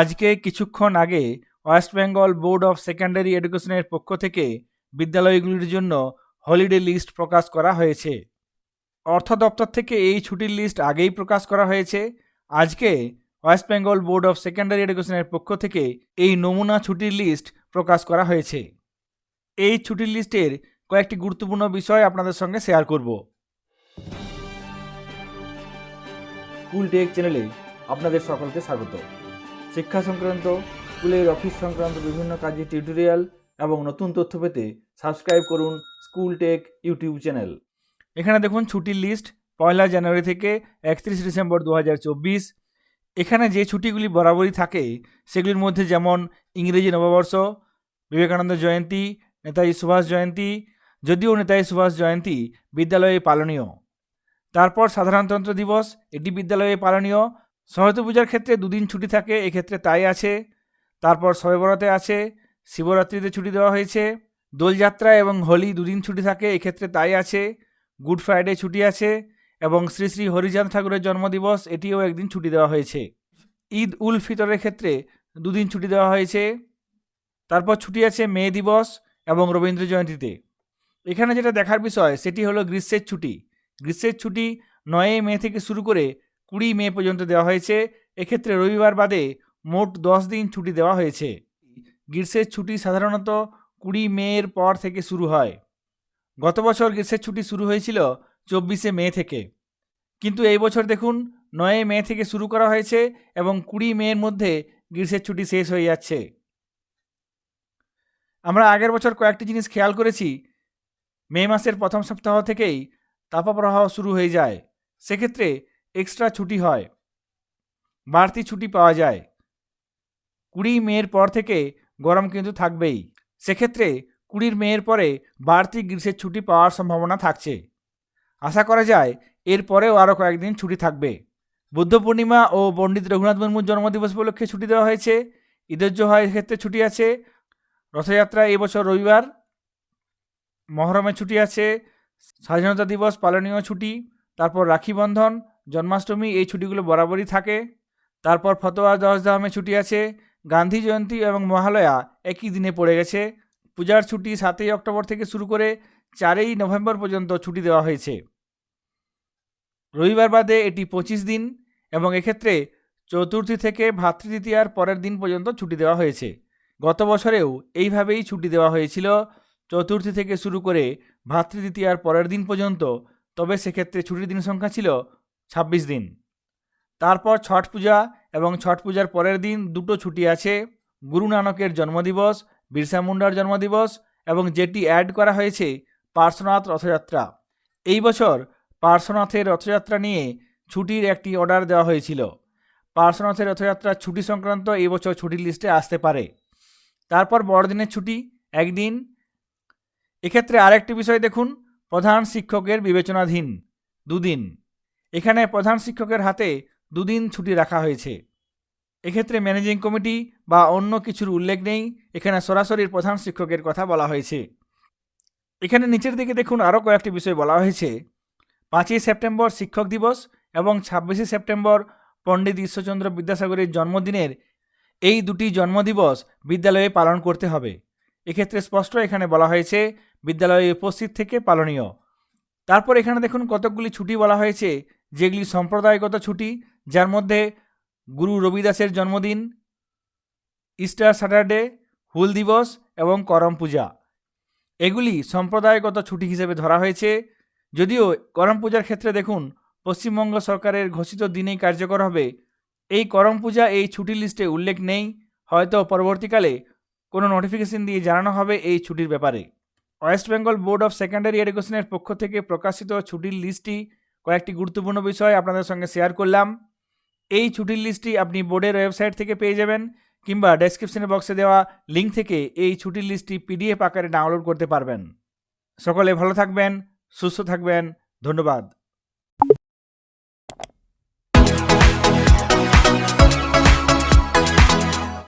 আজকে কিছুক্ষণ আগে West Bengal board of secondary এডুকেশনের পক্ষ থেকে বিদ্যালয়গুলির জন্য হলিডে লিস্ট প্রকাশ করা হয়েছে। অর্থ দপ্তর থেকে এই ছুটির লিস্ট আগেই প্রকাশ করা হয়েছে। আজকে West Bengal board of secondary এডুকেশনের পক্ষ থেকে এই নমুনা ছুটির লিস্ট প্রকাশ করা হয়েছে। এই ছুটির লিস্টের কয়েকটি গুরুত্বপূর্ণ বিষয় আপনাদের সঙ্গে শেয়ার করব। স্কুল টেক চ্যানেলে আপনাদের সকলকে স্বাগত। শিক্ষা সংক্রান্ত, স্কুলের অফিস সংক্রান্ত বিভিন্ন কাজের টিউটোরিয়াল এবং নতুন তথ্য পেতে সাবস্ক্রাইব করুন স্কুল টেক ইউটিউব চ্যানেল। এখানে দেখুন ছুটির লিস্ট পয়লা জানুয়ারি থেকে একত্রিশ ডিসেম্বর দু হাজার চব্বিশ। এখানে যে ছুটিগুলি বরাবরই থাকে, সেগুলির মধ্যে যেমন ইংরেজি নববর্ষ, বিবেকানন্দ জয়ন্তী, নেতাজি সুভাষ জয়ন্তী, যদিও নেতাজি সুভাষ জয়ন্তী বিদ্যালয়ে পালনীয়। তারপর সাধারণতন্ত্র দিবস, এটি বিদ্যালয়ে পালনীয়। সরস্বতী পূজার ক্ষেত্রে দুদিন ছুটি থাকে, এক্ষেত্রে তাই আছে। তারপর শবে বরাতে আছে, শিবরাত্রিতে ছুটি দেওয়া হয়েছে। দোলযাত্রা এবং হোলি দুদিন ছুটি থাকে, এক্ষেত্রে তাই আছে। গুড ফ্রাইডে ছুটি আছে এবং শ্রী শ্রী হরিচাঁদ ঠাকুরের জন্মদিবস, এটিও একদিন ছুটি দেওয়া হয়েছে। ঈদ উল ফিতরের ক্ষেত্রে দুদিন ছুটি দেওয়া হয়েছে। তারপর ছুটি আছে মে দিবস এবং রবীন্দ্র জয়ন্তীতে। এখানে যেটা দেখার বিষয়, সেটি হলো গ্রীষ্মের ছুটি। গ্রীষ্মের ছুটি নয়ই মে থেকে শুরু করে কুড়ি মে পর্যন্ত দেওয়া হয়েছে। এক্ষেত্রে রবিবার বাদে মোট দশ দিন ছুটি দেওয়া হয়েছে। গ্রীষ্মের ছুটি সাধারণত কুড়ি মের পর থেকে শুরু হয়। গত বছর গ্রীষ্মের ছুটি শুরু হয়েছিল চব্বিশে মে থেকে। কিন্তু এই বছর দেখুন, নয় মে থেকে শুরু করা হয়েছে এবং কুড়ি মের মধ্যে গ্রীষ্মের ছুটি শেষ হয়ে যাচ্ছে। আমরা আগের বছর কয়েকটি জিনিস খেয়াল করেছি। মে মাসের প্রথম সপ্তাহ থেকেই তাপপ্রবাহ শুরু হয়ে যায়। সেক্ষেত্রে এক্সট্রা ছুটি হয়। বাড়তি ছুটি পাওয়া যায়। কুড়ি মেয়ের পর থেকে গরম কিন্তু থাকবেই। সেক্ষেত্রে কুড়ির মেয়ের পরে বাড়তি গ্রীষ্মের ছুটি পাওয়ার সম্ভাবনা থাকছে। আশা করা যায় এরপরেও আরও কয়েকদিন ছুটি থাকবে। বুদ্ধ পূর্ণিমা ও পণ্ডিত রঘুনাথ মুর্মুর জন্মদিবস উপলক্ষে ছুটি দেওয়া হয়েছে। ঈদের জোহার ক্ষেত্রে ছুটি আছে। রথযাত্রা এবছর রবিবার। মহরমের ছুটি আছে। স্বাধীনতা দিবস পালনীয় ছুটি। তারপর রাখি বন্ধন। জন্মাষ্টমী এই ছুটিগুলো বরাবরই থাকে। তারপর ফতোয়া দশ ধামে ছুটি আছে। গান্ধী জয়ন্তী এবং মহালয়া একই দিনে পড়ে গেছে। পূজার ছুটি সাতই অক্টোবর থেকে শুরু করে চারই নভেম্বর পর্যন্ত ছুটি দেওয়া হয়েছে। রবিবার বাদে এটি পঁচিশ দিন এবং এক্ষেত্রে চতুর্থী থেকে ভাতৃদ্বিতীয়ার পরের দিন পর্যন্ত ছুটি দেওয়া হয়েছে। গত বছরেও এইভাবেই ছুটি দেওয়া হয়েছিল। চতুর্থী থেকে শুরু করে ভাতৃদ্বিতীয়ার পরের দিন পর্যন্ত। তবে সেক্ষেত্রে ছুটির দিন সংখ্যা ছিল ছাব্বিশ দিন। তারপর ছট পূজা এবং ছট পূজার পরের দিন দুটো ছুটি আছে, গুরু নানকের জন্মদিবস, বিরসা মুন্ডার জন্মদিবস এবং যেটি অ্যাড করা হয়েছে, পার্শ্বনাথ রথযাত্রা। এই বছর পার্শ্বনাথের রথযাত্রা নিয়ে ছুটির একটি অর্ডার দেওয়া হয়েছিল। পার্শ্বনাথের রথযাত্রার ছুটি সংক্রান্ত এই বছর ছুটির লিস্টে আসতে পারে। তারপর বড়দিনের ছুটি একদিন। এক্ষেত্রে আরেকটি বিষয় দেখুন, প্রধান শিক্ষকের বিবেচনাধীন দুদিন। এখানে প্রধান শিক্ষকের হাতে দুদিন ছুটি রাখা হয়েছে। এক্ষেত্রে ম্যানেজিং কমিটি বা অন্য কিছুর উল্লেখ নেই। এখানে সরাসরি প্রধান শিক্ষকের কথা বলা হয়েছে। এখানে নিচের দিকে দেখুন আরও কয়েকটি বিষয় বলা হয়েছে। পাঁচই সেপ্টেম্বর শিক্ষক দিবস এবং ছাব্বিশে সেপ্টেম্বর পণ্ডিত ঈশ্বরচন্দ্র বিদ্যাসাগরের জন্মদিনের এই দুটি জন্মদিবস বিদ্যালয়ে পালন করতে হবে। এক্ষেত্রে স্পষ্ট এখানে বলা হয়েছে, বিদ্যালয়ে উপস্থিত থেকে পালনীয়। তারপর এখানে দেখুন কতকগুলি ছুটি বলা হয়েছে। যেগুলি সম্প্রদায়গত ছুটি, যার মধ্যে গুরু রবিদাসের জন্মদিন, ইস্টার স্যাটারডে, হুল দিবস এবং করম পূজা। এগুলি সম্প্রদায়গত ছুটি হিসেবে ধরা হয়েছে। যদিও করম পূজার ক্ষেত্রে দেখুন, পশ্চিমবঙ্গ সরকারের ঘোষিত দিনেই কার্যকর হবে। এই করম পূজা এই ছুটির লিস্টে উল্লেখ নেই। হয়তো পরবর্তীকালে কোনো নোটিফিকেশন দিয়ে জানানো হবে এই ছুটির ব্যাপারে। West Bengal board of secondary এডুকেশনের পক্ষ থেকে প্রকাশিত ছুটির লিস্টটি কয়েকটি গুরুত্বপূর্ণ বিষয় আপনাদের সঙ্গে শেয়ার করলাম। এই ছুটির লিস্টটি আপনি বোর্ডের ওয়েবসাইট থেকে পেয়ে যাবেন কিংবা ডেসক্রিপশনের বক্সে দেওয়া লিঙ্ক থেকে এই ছুটির লিস্টটি পিডিএফ আকারে ডাউনলোড করতে পারবেন। সকলে ভালো থাকবেন, সুস্থ থাকবেন, ধন্যবাদ।